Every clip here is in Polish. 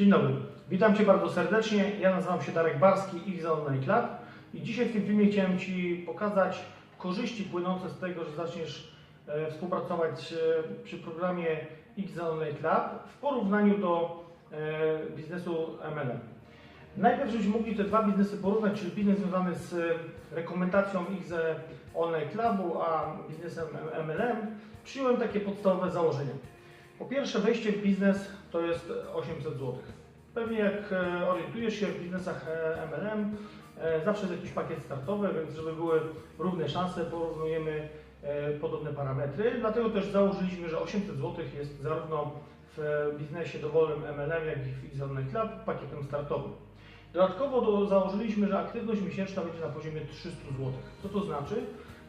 Dzień dobry, witam Cię bardzo serdecznie. Ja nazywam się Darek Barski, ich Online Club i dzisiaj w tym filmie chciałem Ci pokazać korzyści płynące z tego, że zaczniesz e, współpracować e, przy programie X Online Club w porównaniu do e, biznesu MLM. Najpierw, żebyśmy mogli te dwa biznesy porównać, czyli biznes związany z rekomendacją X Online Clubu, a biznesem MLM, przyjąłem takie podstawowe założenia. Po pierwsze, wejście w biznes to jest 800 zł. Pewnie jak e, orientujesz się w biznesach e, MLM, e, zawsze jest jakiś pakiet startowy, więc żeby były równe szanse, porównujemy e, podobne parametry. Dlatego też założyliśmy, że 800 zł jest zarówno w biznesie dowolnym MLM, jak i w Xonline Club pakietem startowym. Dodatkowo do, założyliśmy, że aktywność miesięczna będzie na poziomie 300 zł. Co to znaczy?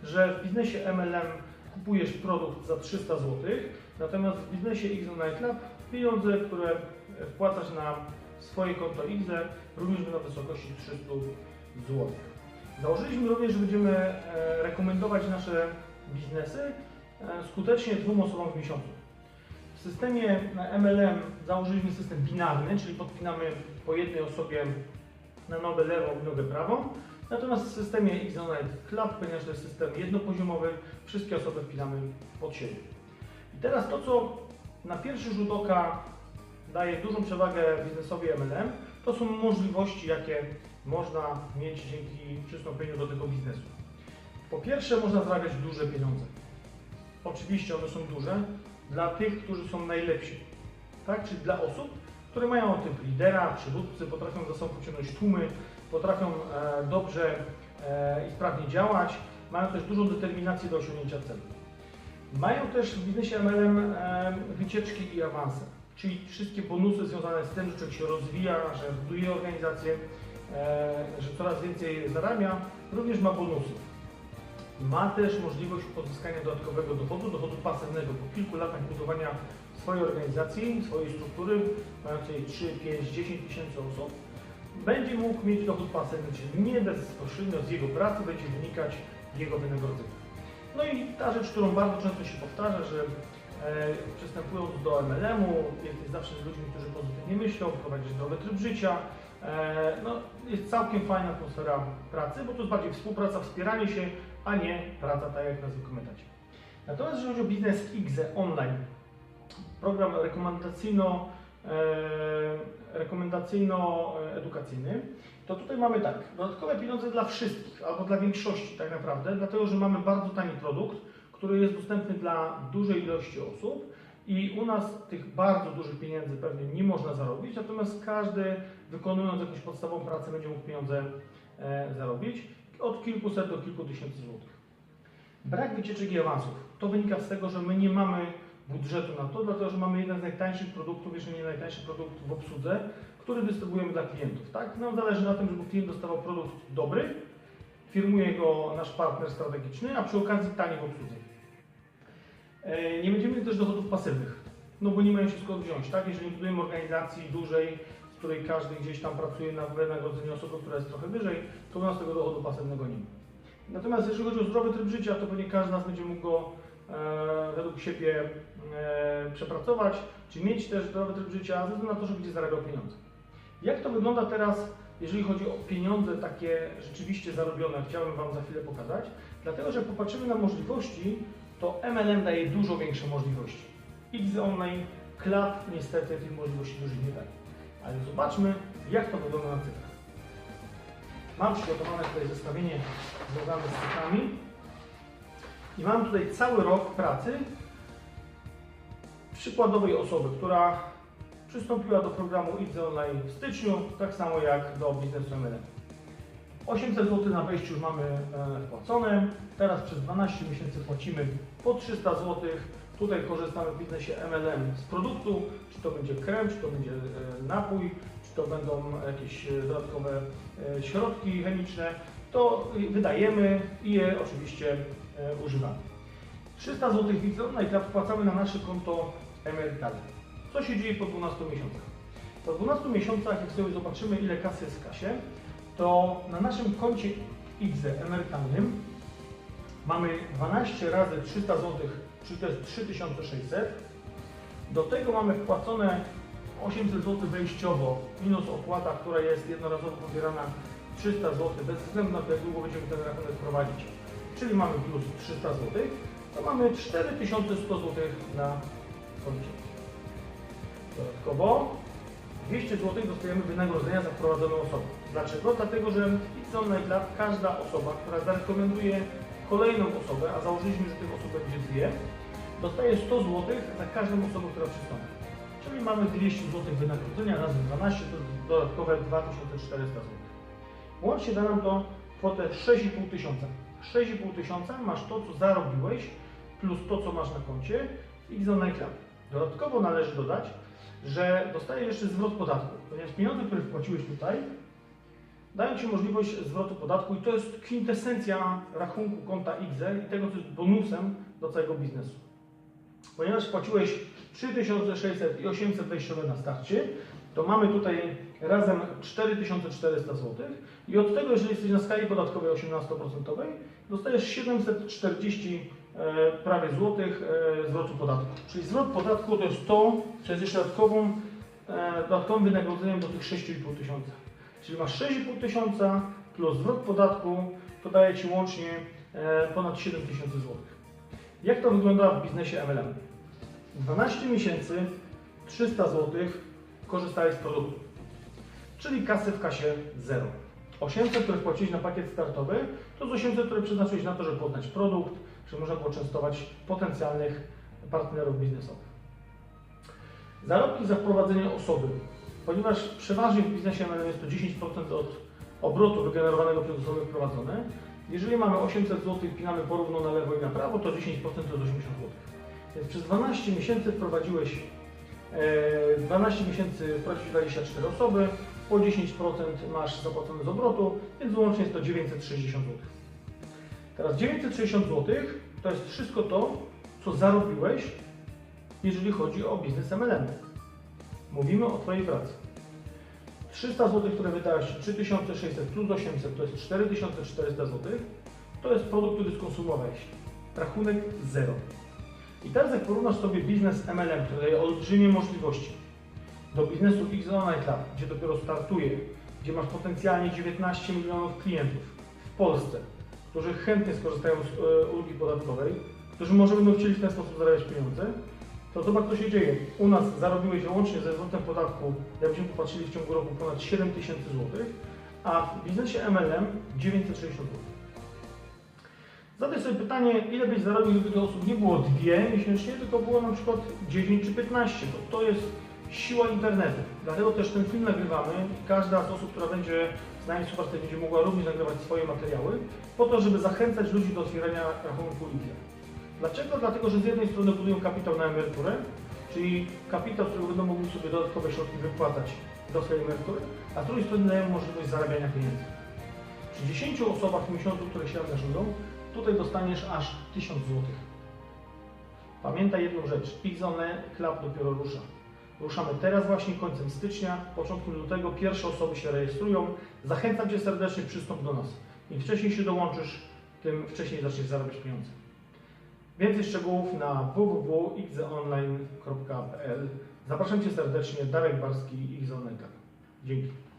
Że w biznesie MLM kupujesz produkt za 300 zł, natomiast w biznesie X Club pieniądze, które wpłacasz na swoje konto X również będą w wysokości 300 zł. Założyliśmy również, że będziemy e, rekomendować nasze biznesy e, skutecznie dwóm osobom w miesiącu. W systemie MLM założyliśmy system binarny, czyli podpinamy po jednej osobie na nogę lewą i nogę prawą. Natomiast w systemie X-Online Club, ponieważ to jest system jednopoziomowy, wszystkie osoby wpinamy pod siebie. I teraz to, co na pierwszy rzut oka daje dużą przewagę biznesowi MLM, to są możliwości, jakie można mieć dzięki przystąpieniu do tego biznesu. Po pierwsze, można zarabiać duże pieniądze. Oczywiście one są duże dla tych, którzy są najlepsi, tak? czyli dla osób, które mają typ lidera, przywódcy, potrafią za sobą pociągnąć tłumy, potrafią e, dobrze e, i sprawnie działać, mają też dużą determinację do osiągnięcia celu. Mają też w biznesie MLM wycieczki i awanse, czyli wszystkie bonusy związane z tym, że człowiek się rozwija, że buduje organizację, e, że coraz więcej zarabia, również ma bonusy. Ma też możliwość pozyskania dodatkowego dochodu, dochodu pasywnego. Po kilku latach budowania swojej organizacji, swojej struktury, mającej 3, 5, 10 tysięcy osób, będzie mógł mieć dochód pasywny, czyli nie bezpośrednio z jego pracy będzie wynikać jego wynagrodzenie. No i ta rzecz, którą bardzo często się powtarza, że e, przystępując do MLM-u, jesteś zawsze z ludźmi, którzy pozytywnie myślą, prowadzisz zdrowy tryb życia, e, no, jest całkiem fajna atmosfera pracy, bo to jest bardziej współpraca, wspieranie się, a nie praca tak jak na zwykłym etacie. Natomiast jeżeli chodzi o biznes XE online, program rekomendacyjno, e, rekomendacyjno-edukacyjny, to tutaj mamy tak, dodatkowe pieniądze dla wszystkich, albo dla większości tak naprawdę, dlatego że mamy bardzo tani produkt, który jest dostępny dla dużej ilości osób i u nas tych bardzo dużych pieniędzy pewnie nie można zarobić, natomiast każdy wykonując jakąś podstawową pracę będzie mógł pieniądze e, zarobić od kilkuset do kilku tysięcy złotych. Brak wycieczek i awansów. To wynika z tego, że my nie mamy budżetu na to, dlatego że mamy jeden z najtańszych produktów, jeżeli nie najtańszy produkt w obsłudze, który dystrybuujemy dla klientów. Tak? Nam zależy na tym, żeby klient dostawał produkt dobry, firmuje go nasz partner strategiczny, a przy okazji tani w obsłudze. E, Nie będziemy mieli też dochodów pasywnych, no bo nie mają się skąd wziąć. Tak? Jeżeli budujemy organizacji dużej, z której każdy gdzieś tam pracuje na wynagrodzeniu osoby, która jest trochę wyżej, to u nas tego dochodu pasywnego nie ma. Natomiast jeżeli chodzi o zdrowy tryb życia, to pewnie każdy z nas będzie mógł go według siebie e, przepracować, czy mieć też zdrowy tryb życia, ze względu na to, że będzie zarabiał pieniądze. Jak to wygląda teraz, jeżeli chodzi o pieniądze takie rzeczywiście zarobione, chciałbym Wam za chwilę pokazać, dlatego że popatrzymy na możliwości, to MLM daje dużo większe możliwości. X Online, Club niestety tych możliwości dużych nie daje. Ale zobaczmy, jak to wygląda na cyfrach. Mam przygotowane tutaj zestawienie związane z cyframi i mam tutaj cały rok pracy przykładowej osoby, która przystąpiła do programu X Online w styczniu, tak samo jak do biznesu MLM. 800 zł na wejściu już mamy e, wpłacone, teraz przez 12 miesięcy płacimy po 300 zł. Tutaj korzystamy w biznesie MLM z produktu, czy to będzie krem, czy to będzie e, napój, czy to będą jakieś e, dodatkowe środki chemiczne, to wydajemy i je oczywiście używamy. 300 zł widzą, i wpłacamy na nasze konto emerytalne. Co się dzieje po 12 miesiącach? Po 12 miesiącach, jak sobie zobaczymy, ile kasy jest w kasie, to na naszym koncie IGZE emerytalnym mamy 12 razy 300 zł, czyli to jest 3600. Do tego mamy wpłacone 800 zł wejściowo minus opłata, która jest jednorazowo pobierana 300 zł, bez względu na to, jak długo będziemy ten rachunek prowadzić, czyli mamy plus 300 zł, to mamy 4100 zł na koncie. Dodatkowo 200 zł dostajemy wynagrodzenia za wprowadzoną osobę. Dlaczego? Dlatego, że w Online Lab każda osoba, która zarekomenduje kolejną osobę, a założyliśmy, że tych osób będzie dwie, dostaje 100 zł za każdą osobę, która przystąpi. Czyli mamy 200 zł wynagrodzenia razy 12, to dodatkowe 2400 zł. Łącznie da nam to kwotę 6,5 tysiąca. 6,5 tysiąca masz to, co zarobiłeś, plus to, co masz na koncie w Club. Dodatkowo należy dodać, że dostajesz jeszcze zwrot podatku, ponieważ pieniądze, które wpłaciłeś tutaj, dają Ci możliwość zwrotu podatku i to jest kwintesencja rachunku konta XL i tego, co jest bonusem do całego biznesu. Ponieważ wpłaciłeś 3600 i 800 wejściowe na starcie, to mamy tutaj razem 4400 zł i od tego, jeżeli jesteś na skali podatkowej 18%, dostajesz 740 e, prawie złotych e, zwrotu podatku. Czyli zwrot podatku to jest to, co jest jeszcze dodatkową, e, dodatkowym wynagrodzeniem do tych 6,5 tysiąca. Czyli masz 6,5 tysiąca plus zwrot podatku, to daje Ci łącznie ponad 7 tysięcy złotych. Jak to wygląda w biznesie MLM? 12 miesięcy, 300 zł korzystałeś z produktu, czyli kasy w kasie 0. 800, które wpłaciłeś na pakiet startowy, to z 800, które przeznaczyłeś na to, żeby poznać produkt, żeby można było częstować potencjalnych partnerów biznesowych. Zarobki za wprowadzenie osoby, ponieważ przeważnie w biznesie jest to 10% od obrotu wygenerowanego przez osoby wprowadzone. Jeżeli mamy 800 zł i pinamy porówno na lewo i na prawo, to 10% to jest 80 zł. Więc przez 12 miesięcy wprowadziłeś 12 miesięcy wprowadziłeś 24 osoby, po 10% masz zapłacone z obrotu, więc łącznie jest to 960 zł. Teraz 960 zł to jest wszystko to, co zarobiłeś, jeżeli chodzi o biznes MLM. Mówimy o Twojej pracy. 300 zł, które wydałeś, 3600 plus 800 to jest 4400 zł, to jest produkt, który skonsumowałeś. Rachunek zero. I teraz jak porównasz sobie biznes MLM, który daje olbrzymie możliwości, do biznesu X Online Club, gdzie dopiero startuje, gdzie masz potencjalnie 19 milionów klientów w Polsce, którzy chętnie skorzystają z e, ulgi podatkowej, którzy może będą chcieli w ten sposób zarabiać pieniądze, to zobacz co się dzieje. U nas zarobiłeś łącznie ze zwrotem podatku, jakbyśmy popatrzyli w ciągu roku, ponad 7 tysięcy złotych, a w biznesie MLM 960 zł. Zadaj sobie pytanie, ile byś zarobił, gdyby tych osób nie było dwie miesięcznie, tylko było na przykład 10 czy 15, bo to jest siła internetu. Dlatego też ten film nagrywamy. Każda z osób, która będzie z nami współpracować, będzie mogła również nagrywać swoje materiały, po to, żeby zachęcać ludzi do otwierania rachunku IKEA. Dlaczego? Dlatego, że z jednej strony budują kapitał na emeryturę, czyli kapitał, z którego będą mogli sobie dodatkowe środki wypłacać do swojej emerytury, a z drugiej strony dają możliwość zarabiania pieniędzy. Przy 10 osobach w miesiącu, które się angażują, tutaj dostaniesz aż 1000 zł. Pamiętaj jedną rzecz, Xone Club dopiero rusza. Ruszamy teraz właśnie końcem stycznia, początkiem lutego, pierwsze osoby się rejestrują. Zachęcam Cię serdecznie, przystąp do nas. Im wcześniej się dołączysz, tym wcześniej zaczniesz zarabiać pieniądze. Więcej szczegółów na www.xonline.pl Zapraszam Cię serdecznie, Darek Barski, Xonline Club. Dzięki.